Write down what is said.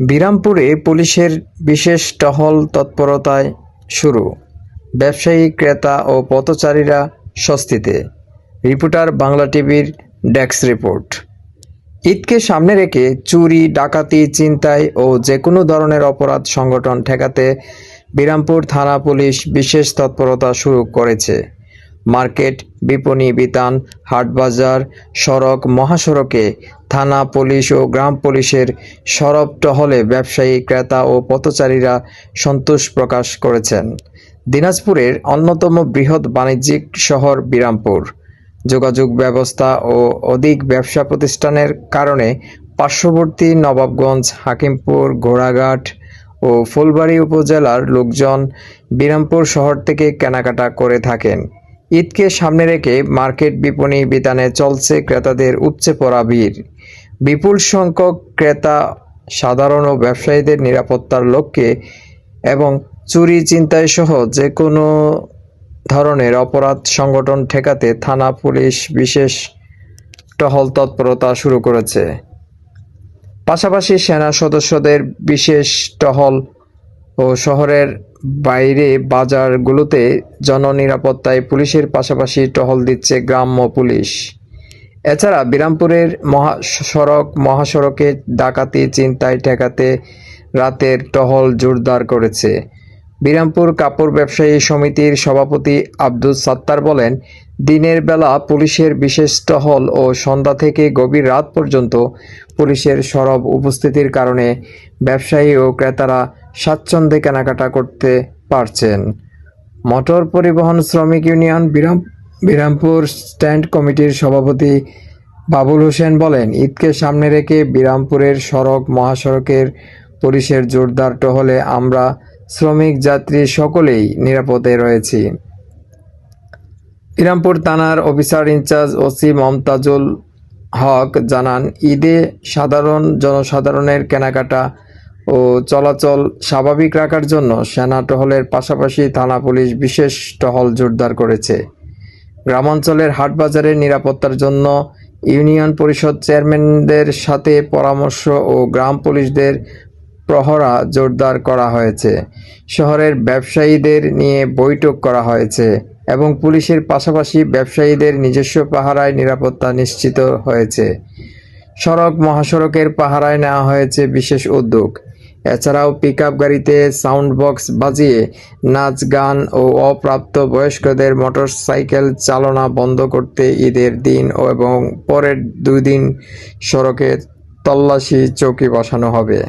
বিরামপুরে পুলিশের বিশেষ টহল তৎপরতায় শুরু। ব্যবসায়ী, ক্রেতা ও পথচারীরা স্বস্তিতে। রিপোর্টার, বাংলা টিভির ডেস্ক রিপোর্ট। ঈদকে সামনে রেখে চুরি, ডাকাতি, ছিনতাই ও যে কোনো ধরনের অপরাধ সংগঠন ঠেকাতে বিরামপুর থানা পুলিশ বিশেষ তৎপরতা শুরু করেছে। মার্কেট, বিপণী, বিতান হাটবাজার সড়ক, মহাসড়কে, থানা, পুলিশ ও গ্রাম পুলিশের সরব টহলে ব্যবসায়ী, ক্রেতা ও পথচারীরা সন্তোষ প্রকাশ করেছেন। দিনাজপুরের অন্যতম বৃহৎ বাণিজ্যিক শহর বিরামপুর। যোগাযোগ ব্যবস্থা ও অধিক ব্যবসা প্রতিষ্ঠানের কারণে পার্শ্ববর্তী নবাবগঞ্জ, হাকিমপুর, ঘোড়াঘাট ও ফুলবাড়ী উপজেলার লোকজন বিরামপুর শহর থেকে কেনাকাটা করে থাকেন। ঈদকে সামনে রেখে মার্কেট বিপণী বিতানে চলছে ক্রেতাদের উপচে পড়া ভিড়। বিপুল সংখ্যক ক্রেতা, সাধারণ ও ব্যবসায়ীদের নিরাপত্তার লক্ষ্যে এবং চুরি চিন্তায় সহ যে কোনো ধরনের অপরাধ সংগঠন ঠেকাতে থানা পুলিশ বিশেষ টহল তৎপরতা শুরু করেছে। পাশাপাশি সেনা সদস্যদের বিশেষ টহল ও শহরের বাইরে বাজারগুলোতে জননিরাপত্তায় পুলিশের পাশাপাশি টহল দিচ্ছে গ্রাম্য পুলিশ। এছাড়া বিরামপুরের মহা, সড়ক, মহাসড়কে ডাকাতি, চিন্তায় ঠেকাতে রাতের টহল জোরদার করেছে। বিরামপুর কাপড় ব্যবসায়ী সমিতির সভাপতি আব্দুল সাত্তার বলেন, দিনের বেলা পুলিশের বিশেষ টহল ও সন্ধ্যা থেকে গভীর রাত পর্যন্ত পুলিশের সরব উপস্থিতির কারণে ব্যবসায়ী ও ক্রেতারা স্বাচ্ছন্দ্যে কেনাকাটা করতে পারছেন। মোটর পরিবহন শ্রমিক ইউনিয়ন বিরাম, বিরামপুর স্ট্যান্ড কমিটির সভাপতি বাবুল হোসেন বলেন, ঈদকে সামনে রেখে বিরামপুরের সড়ক মহাসড়কের পুলিশের জোরদার টহলে আমরা শ্রমিক, যাত্রী সকলেই নিরাপদে রয়েছি। ইরামপুর থানার officer in charge OC Momtazul Haque জানান, ঈদে সাধারণ জনসাধারণের কেনাকাটা ও চলাচল স্বাভাবিক রাখার জন্য সেনা টহলের পাশাপাশি থানা পুলিশ বিশেষ টহল জোরদার করেছে। গ্রামাঞ্চলের হাটবাজারের নিরাপত্তার জন্য ইউনিয়ন পরিষদ চেয়ারম্যানদের সাথে পরামর্শ ও গ্রাম পুলিশদের প্রহরা জোরদার করা হয়েছে। শহরের ব্যবসায়ীদের নিয়ে বৈঠক করা হয়েছে এবং পুলিশের পাশাপাশি ব্যবসায়ীদের নিজস্ব পাহারায় নিরাপত্তা নিশ্চিত হয়েছে। সড়ক মহাসড়কের পাহারায় নেওয়া হয়েছে বিশেষ উদ্যোগ। এছাড়াও পিকআপ গাড়িতে সাউন্ড বক্স বাজিয়ে নাচ, গান ও অপ্রাপ্ত বয়স্কদের মোটরসাইকেল চালনা বন্ধ করতে ঈদের দিন এবং পরের দুই দিন সড়কে তল্লাশি চৌকি বসানো হবে।